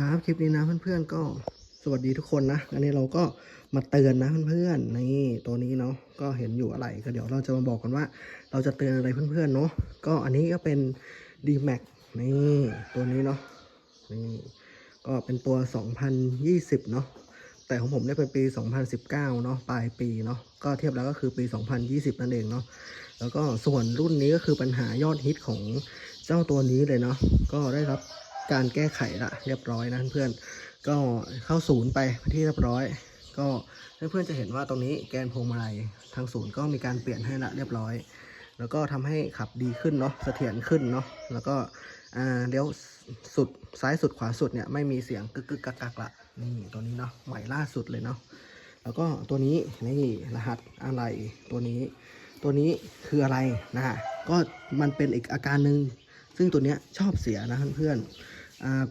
ครับ คลิปนี้นะเพื่อนๆก็สวัสดีทุกคนนะ อันนี้เราก็มาเตือนนะเพื่อนๆนี่ตัวนี้เนาะก็เห็นอยู่อะไรก็เดี๋ยวเราจะมาบอกกันว่า เราจะเตือนอะไรเพื่อนๆเนาะก็อันนี้ก็เป็น d m a x นี่ตัวนี้เนาะนี่ก็เป็นตัว 2020 เนาะแต่ของผมเนี่ยเป็นปี 2019 เนาะปลายปีเนาะก็เทียบแล้วก็คือปี 2020 นั่นเองเนาะแล้วก็ส่วนรุ่นนี้ก็คือปัญหายอดฮิตของเจ้าตัวนี้เลยเนาะก็ได้รับ การแก้ไขละเรียบร้อยนะเพื่อนก็เข้าศูนย์ไปที่เรียบร้อย ก็เพื่อนๆจะเห็นว่าตรงนี้แกนพวงมาลัยทางศูนย์ก็มีการเปลี่ยนให้ละเรียบร้อย แล้วก็ทำให้ขับดีขึ้นเนาะเสถียรขึ้นเนาะแล้วก็อ่าเดี๋ยวสุดซ้ายสุดขวาสุดเนี่ยไม่มีเสียงกึกกึกกักกักละนี่ตัวนี้เนาะใหม่ล่าสุดเลยเนาะแล้วก็ตัวนี้นี่รหัสอะไรตัวนี้ ตัวนี้คืออะไรนะฮะก็มันเป็นอีกอาการหนึ่งซึ่งตัวเนี้ยชอบเสียนะเพื่อนๆอ่า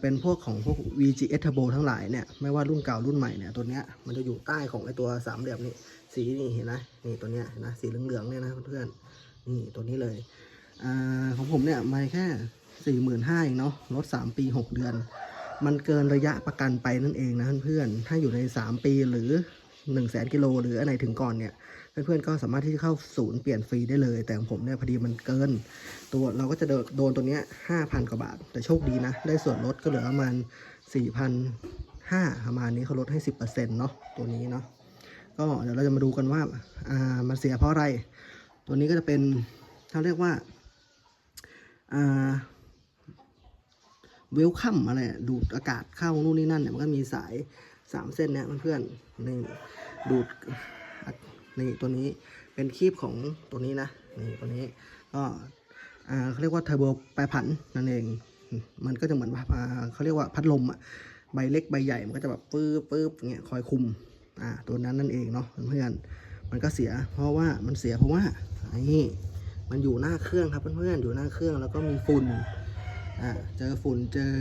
เป็นพวกของพวก VGS Turbo ทั้งหลายเนี่ยไม่ว่ารุ่นเก่ารุ่นใหม่เนี่ยตัวเนี้ยมันจะอยู่ใต้ของไอตัวสามเหลี่ยมนี่สีนี่เห็นไหมนี่ตัวเนี้ยเห็นไหมสีเหลืองๆเนี่ยนะเพื่อนๆนี่ตัวนี้เลยอ่าของผมเนี่ยม่แค่สี่หมื่นห้าเองเนาะรถสามปีหกเดือน มันเกินระยะประกันไปนั่นเองนะเพื่อนๆถ้าอยู่ในสามปีหรือหนึ่งแสนกิโลหรืออันไหนถึงก่อนเนี่ย เพื่อนๆก็สามารถที่จะเข้าศูนย์เปลี่ยนฟรีได้เลย แต่ของผมเนี่ยพอดีมันเกิน ตัวเราก็จะโดนตัวเนี้ยห้าพันกว่าบาท แต่โชคดีนะ ได้ส่วนลดก็เหลือประมาณสี่พันห้าประมาณนี้เขาลดให้สิบเปอร์เซ็นต์เนาะตัวนี้เนาะก็เดี๋ยวเราจะมาดูกันว่าอ่ามันเสียเพราะอะไร ตัวนี้ก็จะเป็นเขาเรียกว่าอ่าเวลคัมอะไรดูดอากาศเข้านู่นนี่นั่นเนี่ยมันก็มีสายสามเส้นเนี่ยเพื่อนๆนี่ดูด นี่ตัวนี้เป็นคีบของตัวนี้นะนี่ตัวนี้ก็อ่าเขาเรียกว่าเทอร์โบแปรผันนั่นเอง มันก็จะเหมือนเขาเรียกว่าพัดลมอะใบเล็กใบใหญ่มันก็จะแบบปื๊บปื๊บอย่างเงี้ยคอยคุมอ่าตัวนั้นนั่นเองเนาะเพื่อนมันก็เสีย เพราะว่ามันเสียเพราะว่าไอ้นี่มันอยู่หน้าเครื่องครับเพื่อนๆอยู่หน้าเครื่องแล้วก็มีฝุ่นอ่าเจอฝุ่นเจอ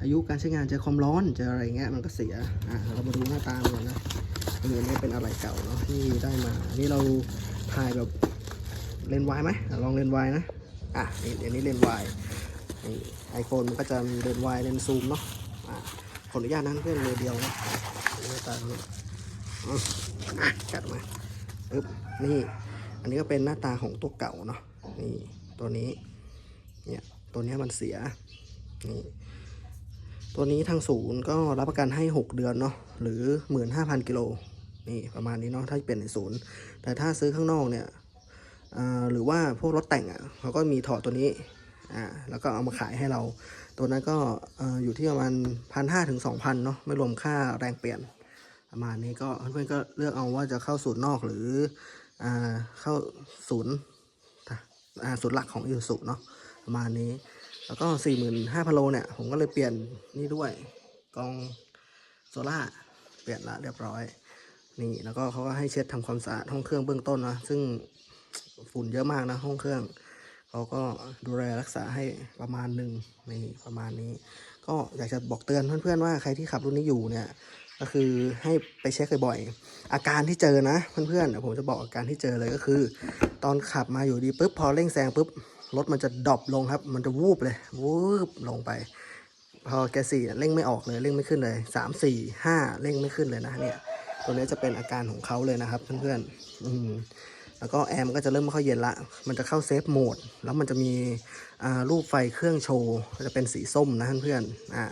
อายุการใช้งานเจอความร้อนเจออะไรเงี้ยมันก็เสียอะเรามาดูหน้าตามันก่อนนะ อันนี้เป็นอะไรเก่าเนาะที่ได้มานนี้เราถ่ายแบบเลนวายไหมลองเลนวายนะ อะนี่อันนี้เลนวายไอโฟนมันก็จะมีเลนวายเลนซูมเนาะอะขออนุญาตนะเพื่อนมือเดียวนะหน้าตาเนี่ยจัดมาปึ๊บนี่อันนี้ก็เป็นหน้าตาของตัวเก่าเนาะนี่ตัวนี้เนี่ยตัวนี้มันเสียนี่ ตัวนี้ทางศูนย์ก็รับประกันให้ 6 เดือนเนาะหรือ 15,000กิโลนี่ประมาณนี้เนาะถ้าเป็นในศูนย์ แต่ถ้าซื้อข้างนอกเนี่ยหรือว่าพวกรถแต่งอะ่ะเขาก็มีถอดตัวนี้อ่าแล้วก็เอามาขายให้เรา ตัวนั้นก็เอ่อยู่ที่ประมาณพันห้าถึงสองพันเนาะไม่รวมค่าแรงเปลี่ยน ประมาณนี้ก็เพื่อนๆก็เลือกเอาว่าจะเข้าศูนย์นอกหรืออเข้าศูนย์ศูนย์หลักของอิสุเนาะประมาณนี้ แล้วก็สี่หมื่นห้าพันโลเนี่ย ผมก็เลยเปลี่ยนนี่ด้วยกองโซล่าเปลี่ยนละเรียบร้อย นี่แล้วก็เขาก็ให้เช็ดทำความสะอาดห้องเครื่องเบื้องต้นนะซึ่งฝุ่นเยอะมากนะห้องเครื่องเขาก็ดูแลรักษาให้ประมาณหนึ่งนี่ประมาณนี้ ก็อยากจะบอกเตือนเพื่อนๆว่าใครที่ขับรุ่นนี้อยู่เนี่ยก็คือให้ไปเช็คบ่อยๆอาการที่เจอนะเพื่อนๆเดี๋ยวผมจะบอกอาการที่เจอเลยก็คือ ตอนขับมาอยู่ดีปุ๊บพอเร่งแซงปุ๊บ รถมันจะดรอปลงครับ มันจะวูบเลย วูบลงไป พอแกสี่เร่งไม่ออกเลยเร่งไม่ขึ้นเลยสามสี่ห้าเร่งไม่ขึ้นเลยนะเนี่ยตัวนี้จะเป็นอาการของเขาเลยนะครับเพื่อนๆอืมแล้วก็แอร์มนก็จะเริ่มไม่ค่อยเย็นละ มันจะเข้าเซฟโหมด แล้วมันจะมีอ่ารูปไฟเครื่องโชว์ จะเป็นสีส้มนะเพื่อนๆอ่า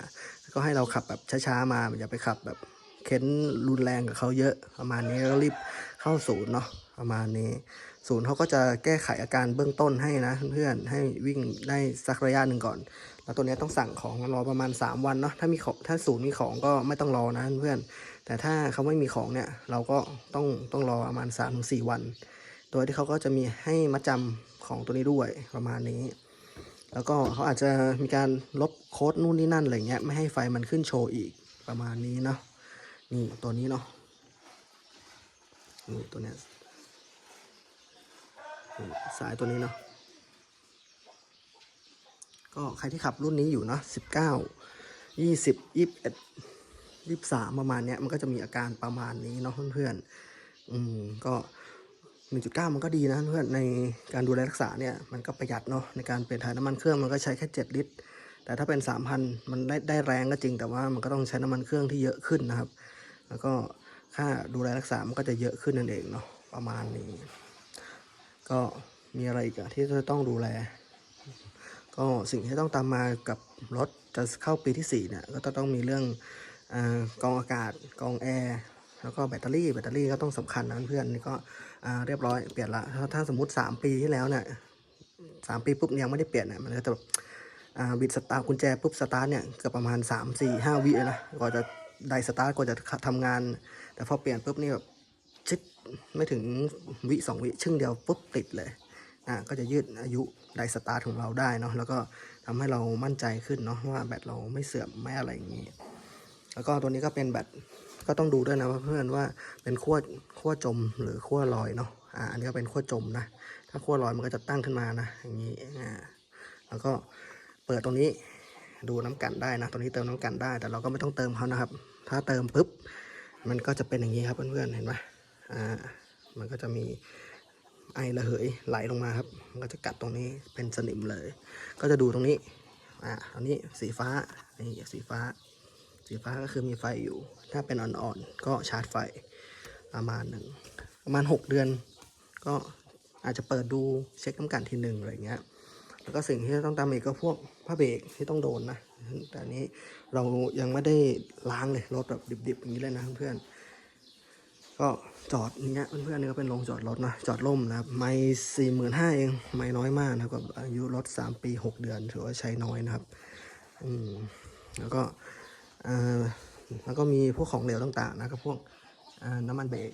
ก็ให้เราขับแบบช้าๆมาอย่าไปขับแบบเค้นรุนแรงกับเขาเยอะประมาณนี้ก็รีบเข้าศูนย์เนาะประมาณนี้ ศูนย์เขาก็จะแก้ไขอาการเบื้องต้นให้นะเพื่อนให้วิ่งได้สักระยะหนึ่งก่อน แล้วตัวนี้ต้องสั่งของรอประมาณ 3 วันเนาะถ้ามีของถ้าศูนย์มีของก็ไม่ต้องรอนะเพื่อน แต่ถ้าเขาไม่มีของเนี่ยเราก็ต้องต้องรอประมาณ3-4ถึงวันตัวที่เขาก็จะมีให้มัดจำของตัวนี้ด้วยประมาณนี้ แล้วก็เขาอาจจะมีการลบโค้ดนู่นนี่นั่นอะไรเงี้ยไม่ให้ไฟมันขึ้นโชว์อีกประมาณนี้เนาะนี่ตัวนี้เนาะนี่ตัวเนี้ย สายตัวนี้เนาะก็ใครที่ขับรุ่นนี้อยู่เนาะสิบเก้ายี่สิบยี่สิบเอ็ดยี่สิบสามประมาณเนี้ยมันก็จะมีอาการประมาณนี้เนาะเพื่อนๆอืมก็หนึ่งจุดเก้ามันก็ดีนะเพื่อนในการดูแลรักษาเนี่ยมันก็ประหยัดเนาะในการเปลี่ยนถ่ายน้ำมันเครื่องมันก็ใช้แค่เจ็ดลิตร แต่ถ้าเป็น3,000มันได้ได้แรงก็จริง แต่ว่ามันก็ต้องใช้น้ำมันเครื่องที่เยอะขึ้นนะครับ แล้วก็ค่าดูแลรักษามันก็จะเยอะขึ้นนั่นเองเนาะประมาณนี้ ก็มีอะไรอีกอที่จะต้องดูแล ก็สิ่งที่ต้องตามมากับรถจะเข้าปีที่4เนี่ยก็จะต้องมีเรื่องอกองอากาศกองแอร์แล้วก็แบตเตอรี่แบตเตอรี่ก็ต้องสำคัญนะเพื่อนนี่ก็เรียบร้อยเปลี่ยนละถ้าถ้าสมมติ 3 ปีที่แล้วเนี่ยสามปีปุ๊บยังไม่ได้เปลี่ยนเนี่ยมันก็จะแบบบิดสตาร์ทกุญแจปุ๊บสตาร์ทเนี่ยเกือบประมาณ 3 4 5 วิเลยนะกว่าจะได้สตาร์ทกว่าจะทำงาน แต่พอเปลี่ยนปุ๊บนี่แบบ ชิดไม่ถึงวิสองวิชึ่งเดียวปุ๊บติดเลยอะก็จะยืดอายุไดสตาร์ทของเราได้เนาะแล้วก็ทำให้เรามั่นใจขึ้นเนาะว่าแบตเราไม่เสื่อมไม่อะไรอย่างนี้แล้วก็ตัวนี้ก็เป็นแบตก็ต้องดูด้วยนะเพื่อนว่าเป็นขั้วขั้วจมหรือขั้วลอยเนาะอ่าอันนี้ก็เป็นขั้วจมนะถ้าขั้วลอยมันก็จะตั้งขึ้นมานะอย่างนี้อ่าแล้วก็เปิดตรงนี้ดูน้ำกันได้นะตัวนี้เติมน้ำกันได้ แต่เราก็ไม่ต้องเติมเขานะครับ ถ้าเติมปุ๊บมันก็จะเป็นอย่างนี้ครับเพื่อนๆเห็นไหม อ่ามันก็จะมีไอระเหยไหลลงมาครับ มันก็จะกัดตรงนี้เป็นสนิมเลย ก็จะดูตรงนี้ อ่าอันนี้สีฟ้า นี่สีฟ้า สีฟ้าก็คือมีไฟอยู่ ถ้าเป็นอ่อนๆ ก็ชาร์จไฟประมาณหนึ่ง ประมาณ 6 เดือน ก็อาจจะเปิดดูเช็คน้ำกันทีหนึ่งอะไรเงี้ย แล้วก็สิ่งที่ต้องตามอีกก็พวกผ้าเบรกที่ต้องโดนนะ แต่นนี้เรายังไม่ได้ล้างเลยรถแบบดิบๆอย่างนี้เลยนะเพื่อนๆ ก็จอดอย่างเงี้ยเพื่อนๆนี่ก็เป็นโรงจอดรถนะจอดล่มนะครับไม่สี่หมื่นห้าเองไม่น้อยมากนะครับกับอายุรถสามปีหกเดือนถือว่าใช้น้อยนะครับอืมแล้วก็อ่าแล้วก็มีพวกของเหลวต่างๆนะครับพวกอ่าน้ำมันเบรก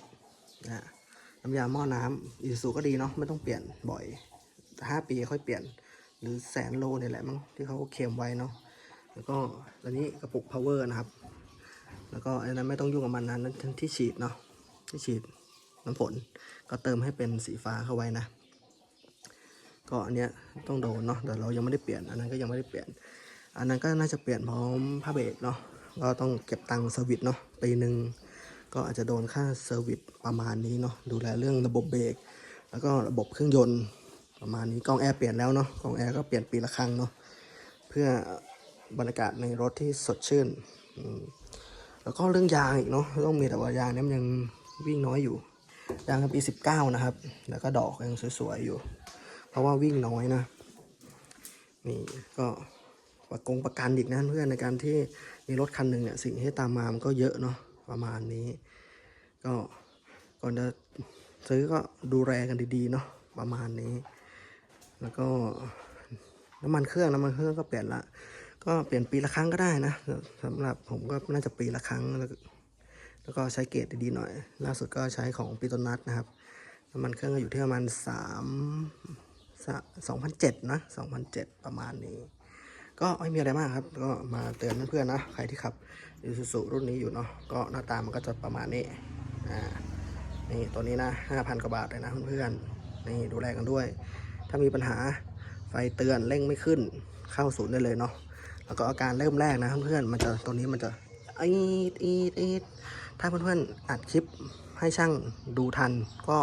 นะน้ำยาหม้อน้ำอีซูก็ดีเนาะไม่ต้องเปลี่ยนบ่อยห้าปีค่อยเปลี่ยน หรือแสนโลเนี่ยแหละมั้งที่เขาเคลมไว้เนาะแล้วก็อันนี้กระปุก power นะครับ แล้วก็อันนั้นไม่ต้องยุ่งกับมันนะนั่นที่ฉีดเนาะ ที่ฉีดน้ำฝนก็เติมให้เป็นสีฟ้าเข้าไว้นะ ก็อันเนี้ยต้องโดนเนาะแต่เรายังไม่ได้เปลี่ยน อันนั้นก็ยังไม่ได้เปลี่ยน อันนั้นก็น่าจะเปลี่ยนพร้อมผ้าเบรกเนาะก็ต้องเก็บตังค์เซอร์วิสเนาะปีหนึ่งก็อาจจะโดนค่าเซอร์วิสประมาณนี้เนาะดูแลเรื่องระบบเบรกแล้วก็ระบบเครื่องยนต์ประมาณนี้กล้องแอร์เปลี่ยนแล้วเนาะกล้องแอร์ก็เปลี่ยนปีละครั้งเนาะเพื่อบรรยากาศในรถที่สดชื่น แล้วก็เรื่องยางอีกเนาะต้องมีแต่ว่ายางเนี่ยมันยัง วิ่งน้อยอยู่ยางปีสิบเก้านะครับ แล้วก็ดอกยังสวยๆอยู่ เพราะว่าวิ่งน้อยนะนี่ก็ประกงประกันอีกนะเพื่อนในการที่มีรถคันหนึ่งเนี่ยสิ่งที่ตามมามันก็เยอะเนาะประมาณนี้ ก็ก่อนจะซื้อก็ดูแลกันดีๆเนาะประมาณนี้ แล้วก็น้ำมันเครื่องน้ำมันเครื่องก็เปลี่ยนละก็เปลี่ยนปีละครั้งก็ได้นะสำหรับผมก็น่าจะปีละครั้ง แล้วก็ใช้เกรดดีๆหน่อย ล่าสุดก็ใช้ของปิโตนัทนะครับ น้ำมันเครื่องก็อยู่ที่ประมาณสามสองพันเจ็ดนะสองพันเจ็ดประมาณนี้ ก็ไม่มีอะไรมากครับ ก็มาเตือนเพื่อนๆนะ ใครที่ขับยูซูซูรุ่นนี้อยู่เนาะ ก็หน้าตามันก็จะประมาณนี้ อ่า นี่ตัวนี้นะห้าพันกว่าบาทเลยนะเพื่อนๆ นี่ดูแลกันด้วย ถ้ามีปัญหาไฟเตือนเร่งไม่ขึ้น เข้าศูนย์ได้เลยเนาะ แล้วก็อาการเริ่มแรกนะเพื่อนๆ มันจะตัวนี้มันจะอีดอีดอีด ถ้าเพื่อนๆอัดคลิปให้ช่างดูทัน ก็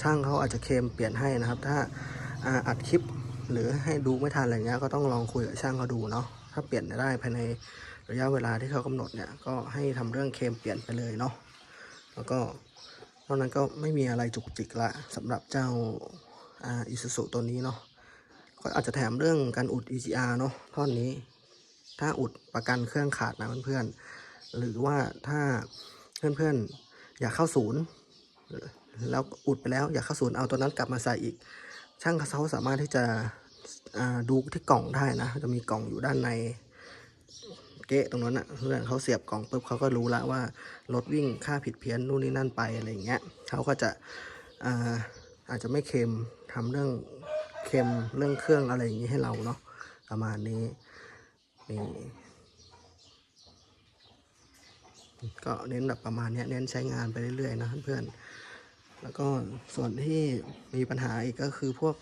ช่างเขาอาจจะเคมเปลี่ยนให้นะครับ ถ้าอัดคลิปหรือให้ดูไม่ทันอะไรเงี้ยก็ต้องลองคุยกับช่างเขาดูเนาะถ้าเปลี่ยนได้ภายในระยะเวลาที่เขากำหนดเนี่ยก็ให้ทำเรื่องเคมเปลี่ยนไปเลยเนาะแล้วก็นอกนั้นก็ไม่มีอะไรจุกจิกละสำหรับเจ้าอ่าอิซูซุตัวนี้เนาะก็อาจจะแถมเรื่องการอุด EGR เนาะท่อนนี้ ถ้าอุดประกันเครื่องขาดนะเพื่อนๆ หรือว่าถ้าเพื่อนๆอยากเข้าศูนย์แล้วอุดไปแล้วอยากเข้าศูนย์เอาตัวนั้นกลับมาใส่อีก ช่างเขาสามารถที่จะดูที่กล่องได้นะ จะมีกล่องอยู่ด้านในเกะตรงนั้นนะเพื่อนเขาเสียบกล่องปุ๊บเขาก็รู้แล้วว่ารถวิ่งค่าผิดเพี้ยนนู่นนี่นั่นไปอะไรอย่างเงี้ยเขาก็จะอาอาจจะไม่เค็มทำเรื่องเค็มเรื่องเครื่องอะไรอย่างนี้ให้เราเนาะประมาณนี้นี่ ก็เน้นแบบประมาณนี้เน้นใช้งานไปเรื่อยๆนะเพื่อนๆแล้วก็ส่วนที่มีปัญหาอีกก็คือพวก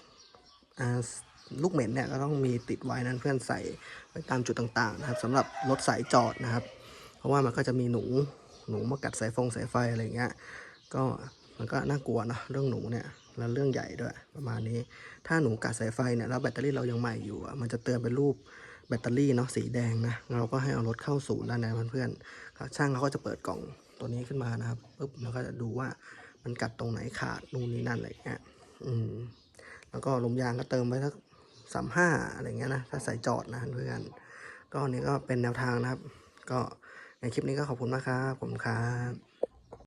ลูกเหม็นเนี่ยก็ต้องมีติดไว้นั้นเพื่อนใส่ไว้ตามจุดต่างๆนะครับสำหรับรถสายจอดนะครับ เพราะว่ามันก็จะมีหนูหนูมากัดสายฟงสายไฟอะไรเงี้ยก็มันก็น่ากลัวนะเรื่องหนูเนี่ยแล้วเรื่องใหญ่ด้วยประมาณนี้ ถ้าหนูกัดสายไฟเนี่ยแล้วแบตเตอรี่เรายังใหม่อยู่มันจะเตือนเป็นรูป แบตเตอรี่เนาะสีแดงนะ เราก็ให้เอารถเข้าศูนย์แล้วนะเพื่อนๆช่างเขาก็จะเปิดกล่องตัวนี้ขึ้นมานะครับปุ๊บแล้วก็จะดูว่ามันกัดตรงไหนขาดนู่นนี่นั่นอะไรเงี้ยอืมแล้วก็ลมยางก็เติมไว้สักสามห้าอะไรเงี้ยนะถ้าใส่จอดนะเพื่อนก็อันนี้ก็เป็นแนวทางนะครับ ก็ในคลิปนี้ก็ขอบคุณมากครับผมครับ